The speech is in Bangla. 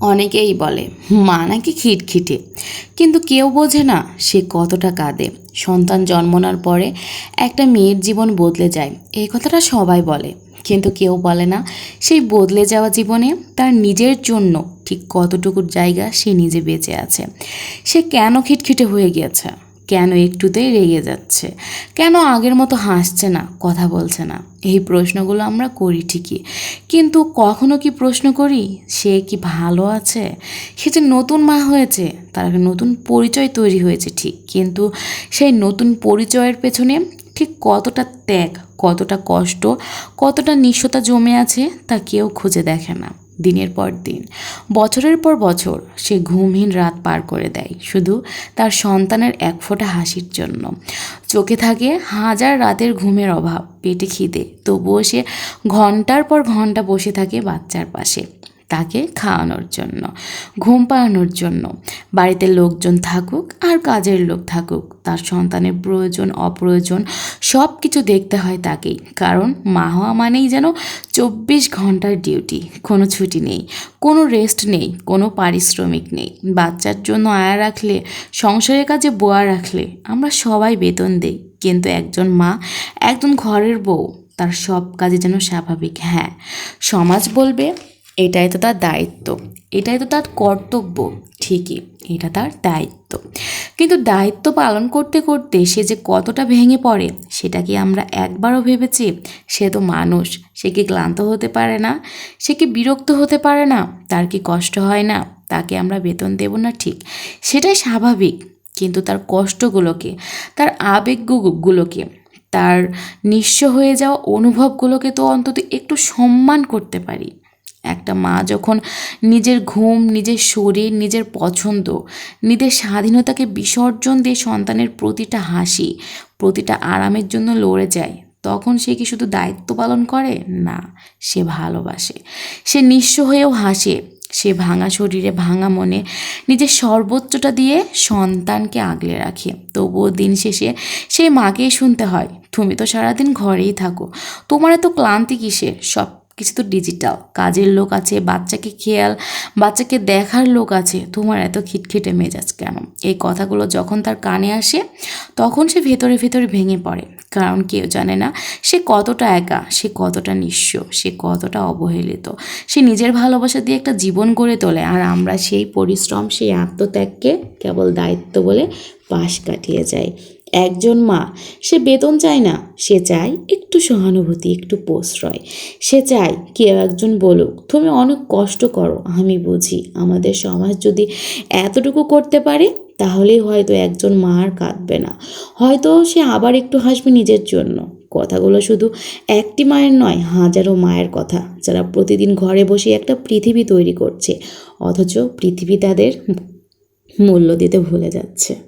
অনেকেই বলে, মা নাকি খিটখিটে। কিন্তু কেউ বোঝে না সে কতটা কাঁদে। সন্তান জন্ম নেওয়ার পরে একটা মেয়ের জীবন বদলে যায়, এই কথাটা সবাই বলে। কিন্তু কেউ বলে না সেই বদলে যাওয়া জীবনে তার নিজের জন্য ঠিক কতটুকুর জায়গা সে নিজে বেঁচে আছে। সে কেন খিটখিটে হয়ে গিয়েছে? কেন একটুতেই রেগে যাচ্ছে? কেন আগের মতো হাসছে না? কথা বলছে না। এই প্রশ্নগুলো আমরা করি ঠিকই। কিন্তু কখনো কি প্রশ্ন করি? সে কি ভালো আছে? সে যে নতুন মা হয়েছে, তার নতুন পরিচয় তৈরি হয়েছে ঠিক। কিন্তু সেই নতুন পরিচয়ের পেছনে ঠিক কতটা ত্যাগ, কতটা কষ্ট, কতটা নিঃস্বতা জমে আছে, তা কেউ খুঁজে দেখে না, দিনের পর দিন। বছরের পর বছর সে ঘুমহীন রাত পার করে দেয়। শুধু তার সন্তানের এক ফোঁটা হাসির জন্য। চোখে থাকে হাজার রাতের ঘুমের অভাব, পেটে খিদে। তবুও সে ঘণ্টার পর ঘণ্টা বসে থাকে বাচ্চার পাশে। তাকে খাওয়ানোর জন্য, ঘুম পাড়ানোর জন্য। বাড়িতে লোকজন থাকুক আর কাজের লোক থাকুক, তার সন্তানের প্রয়োজন, অপ্রয়োজন সব কিছু দেখতে হয় তাকেই কারণ মা হওয়া মানেই যেন চব্বিশ ঘণ্টার ডিউটি, কোনো ছুটি নেই, কোনো রেস্ট নেই, কোনো পারিশ্রমিক নেই। বাচ্চার জন্য আয়া রাখলে, সংসারের কাজে বোয়া রাখলে আমরা সবাই বেতন দেই, কিন্তু একজন মা, একজন ঘরের বউ, তার সব কাজে যেন স্বাভাবিক। হ্যাঁ সমাজ বলবে এটাই তো তার দায়িত্ব। এটাই তো তার কর্তব্য। ঠিকই, এটা তার দায়িত্ব। কিন্তু দায়িত্ব পালন করতে করতে সে যে কতটা ভেঙে পড়ে, সেটা কি আমরা একবারও ভেবেছি? সে তো মানুষ, সে কি ক্লান্ত হতে পারে না? সে কি বিরক্ত হতে পারে না? তার কি কষ্ট হয় না? তাকে আমরা বেতন দেব না ঠিক? সেটাই স্বাভাবিক। কিন্তু তার কষ্টগুলোকে, তার আবেগগুলোকে, তার নিঃস্ব হয়ে যাওয়া অনুভবগুলোকে তো অন্তত একটু সম্মান করতে পারি। একটা মা যখন নিজের ঘুম, নিজের শরীর, নিজের পছন্দ, নিজের স্বাধীনতাকে বিসর্জন দিয়ে সন্তানের প্রতিটা হাসি, প্রতিটা আরামের জন্য লড়ে যায়, তখন সে কি শুধু দায়িত্ব পালন করে? না, সে ভালোবাসে। সে নিঃস্ব হয়েও হাসে। সে ভাঙা শরীরে, ভাঙা মনে নিজের সর্বোচ্চটা দিয়ে সন্তানকে আগলে রাখে। তবুও দিন শেষে সেই মাকেই শুনতে হয়, তুমি তো সারাদিন ঘরেই থাকো, তোমার এত ক্লান্তি কিসে সব কিছু তো ডিজিটাল কাজের লোক আছে, বাচ্চাকে খেয়াল, বাচ্চাকে দেখার লোক আছে। তোমার এত খিটখিটে মেজাজ কেন? এই কথাগুলো যখন তার কানে আসে, তখন সে ভেতরে ভেতরে ভেঙে পড়ে। কারণ কেউ জানে না সে কতটা একা, সে কতটা নিঃস্ব, সে কতটা অবহেলিত। সে নিজের ভালোবাসা দিয়ে একটা জীবন গড়ে তোলে। আর আমরা সেই পরিশ্রম, সেই আত্মত্যাগকে কেবল দায়িত্ব বলে পাশ কাটিয়ে যাই। একজন মা, সে বেতন চায় না, সে চায় একটু সহানুভূতি, একটু প্রশ্রয়। সে চায় কেউ একজন বলুক, তুমি অনেক কষ্ট করো, আমি বুঝি। আমাদের সমাজ যদি এতটুকু করতে পারে, তাহলেই হয়তো একজন মা আর কাঁদবে না। হয়তো সে আবার একটু হাসবে নিজের জন্য। কথাগুলো শুধু একটি মায়ের নয়, হাজারো মায়ের কথা। যারা প্রতিদিন ঘরে বসে একটা পৃথিবী তৈরি করছে, অথচ পৃথিবী তাদের মূল্য দিতে ভুলে যাচ্ছে।